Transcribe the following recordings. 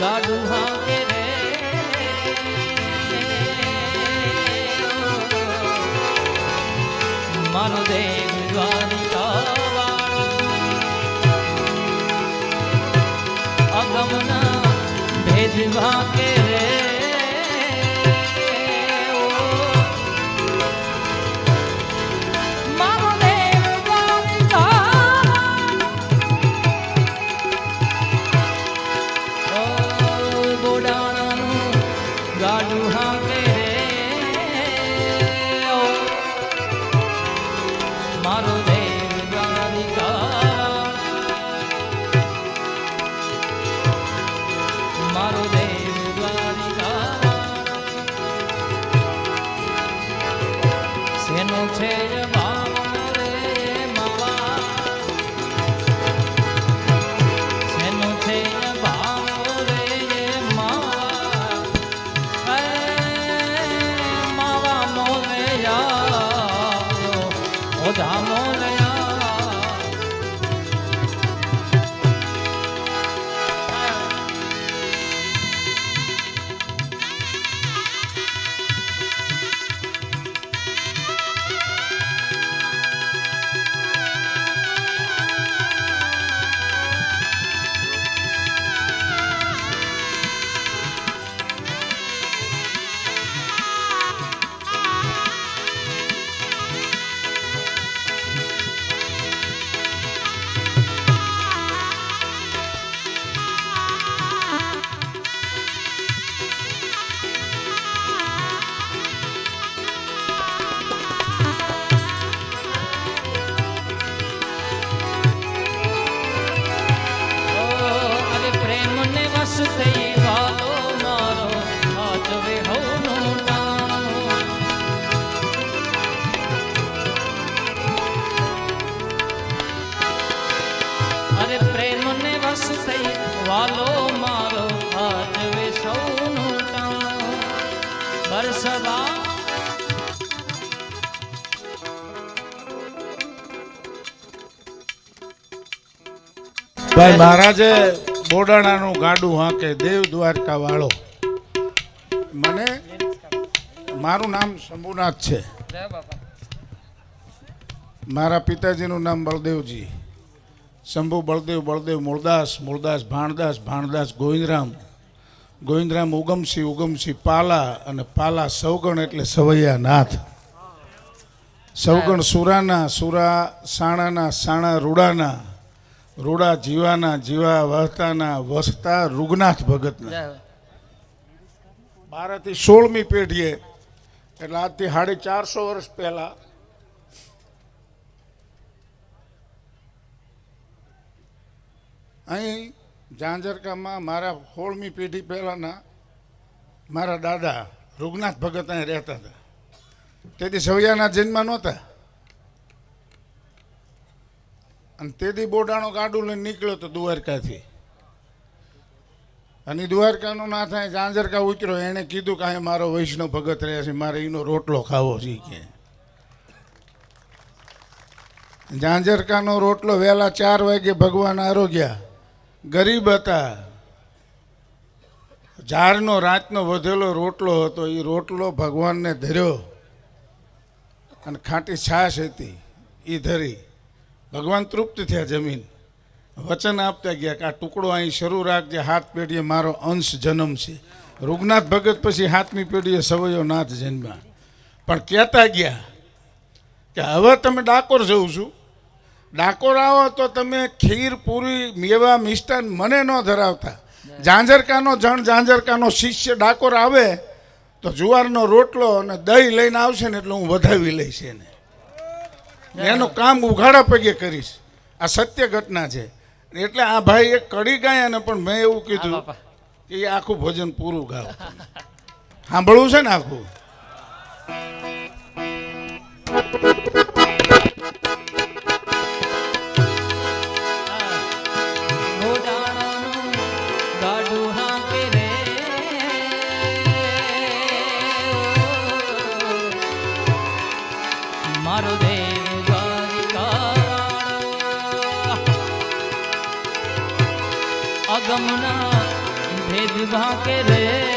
ગાડું હાકે રે. મારો દેવ દ્વારિકા અગમના ભેદ ભાગે વાલો મારો હાથવે સૌનું ટાણું બરસવા. ભાઈ મહારાજે બોડાણાનું ગાડું હાંકે દેવ દ્વારકા વાળો. મને મારું નામ શંભુનાથ છે. મારા પિતાજીનું નામ બળદેવજી. શંભુ બળદેવ બળદેવ મૂળદાસ મૂળદાસ ભાણદાસ ભાણદાસ ગોવિંદરામ. ગોવિંદરામ ઉગમસિંહ ઉગમસિંહ પાલા અને પાલા સૌગણ એટલે સવૈયા નાથ સૌગણ સુરાના સુરા સાણાના સાણા રૂડાના રૂડા જીવાના જીવા વહતાના વસતા રૂગનાથ ભગતના. બારથી સોળમી પેઢીએ એટલે આજથી સાડી ચારસો વર્ષ પહેલા અહીં ઝાંઝરકામાં મારા સોળમી પેઢી પહેલાંના મારા દાદા રૂગનાથ ભગત અહીં રહેતા હતા. તેથી સવૈયાના જન્મ નહોતા. અને તેથી બોડાણો ગાડું લઈને નીકળ્યો તો દ્વારકાથી. અને દ્વારકાનો ના થાય ઝાંઝરકા ઉતર્યો. એણે કીધું કે અહીં મારો વૈષ્ણવ ભગત રહે છે, મારે એનો રોટલો ખાવો છે કે. ઝાંઝરકાનો રોટલો વહેલા ચાર વાગે ભગવાન આરોગ્યા. ગરીબ હતા. ઝાડનો રાતનો વધેલો રોટલો હતો એ રોટલો ભગવાનને ધર્યો અને ખાટી છાશ હતી એ ધરી. ભગવાન તૃપ્ત થયા જમીન. વચન આપતા ગયા કે આ ટુકડો અહીં શરૂ રાખજે હાથ પેઢીએ મારો અંશ જન્મ છે. રૂગનાથ ભગત પછી હાથમી પેઢીએ સવયો નાથ જન્મ્યા. પણ કહેતા ગયા કે હવે તમે ડાકોર જવું છું. ડાકોર આવો તો તમે ખીર પૂરી મેવા મિષ્ટાન મને ન ધરાવતા. ઝાંઝરકાનો જણ ઝાંઝરકાનો શિષ્ય ડાકોર આવે તો જુવારનો રોટલો અને દહીં લઈને આવશે ને એટલે હું વધાવી લઈશ એને. એનું કામ ઉઘાડા પગે કરીશ. આ સત્ય ઘટના છે. એટલે આ ભાઈ એક કડી ગાય ને પણ મેં એવું કીધું કે આખું ભોજન પૂરું ગાવ. સાંભળવું છે ને આખું? અગમના ભેદ ભાગે રે?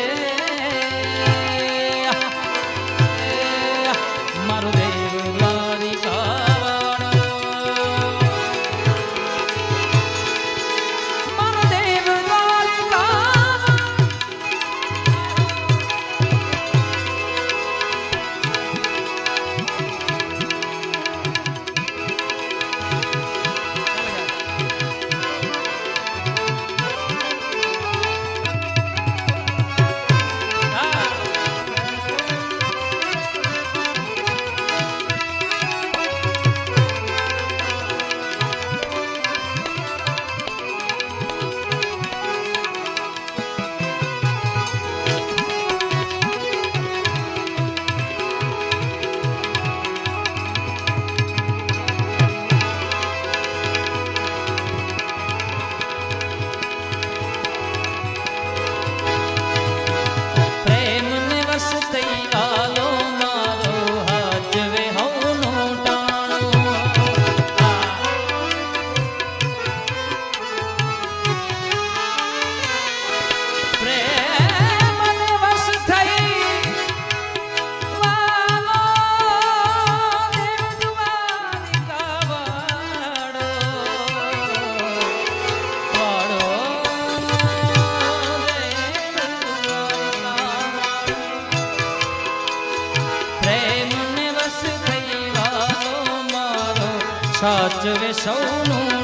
સાચવે સૌનું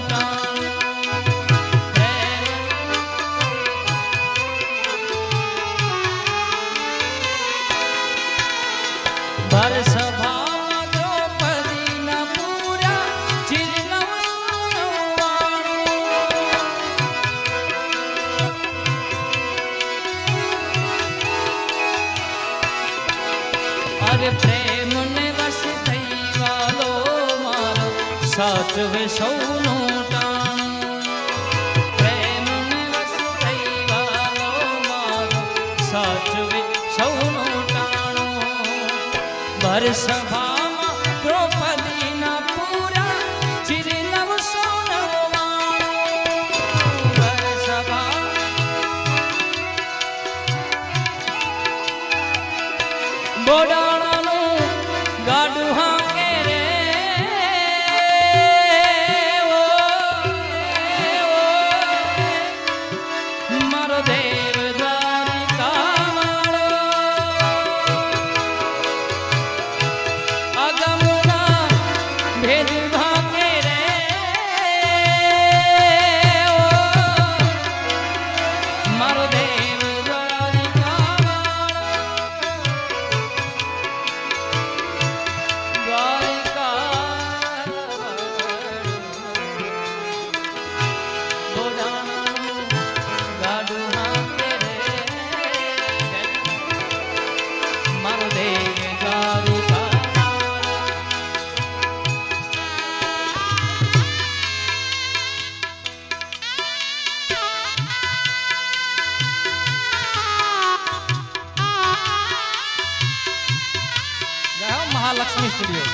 સાચવે સૌનો ટાણું પ્રેમ સાચવે સૌનો ટાણું બર hit લક્ષ્મી સ્ટુડિયો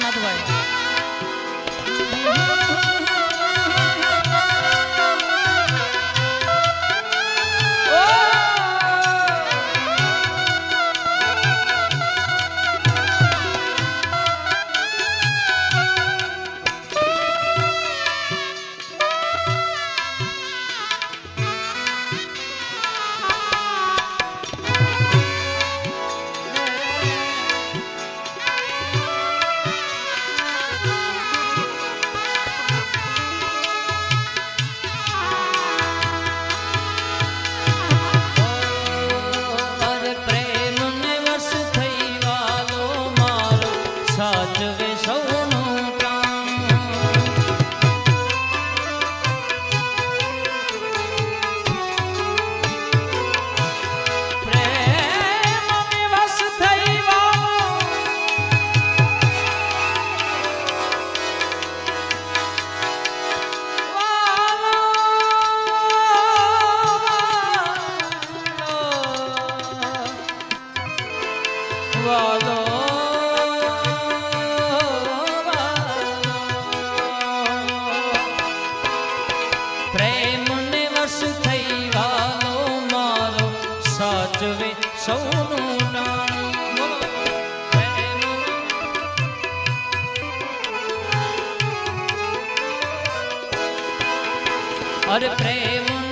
નાથભાઈ અરે પ્રેમ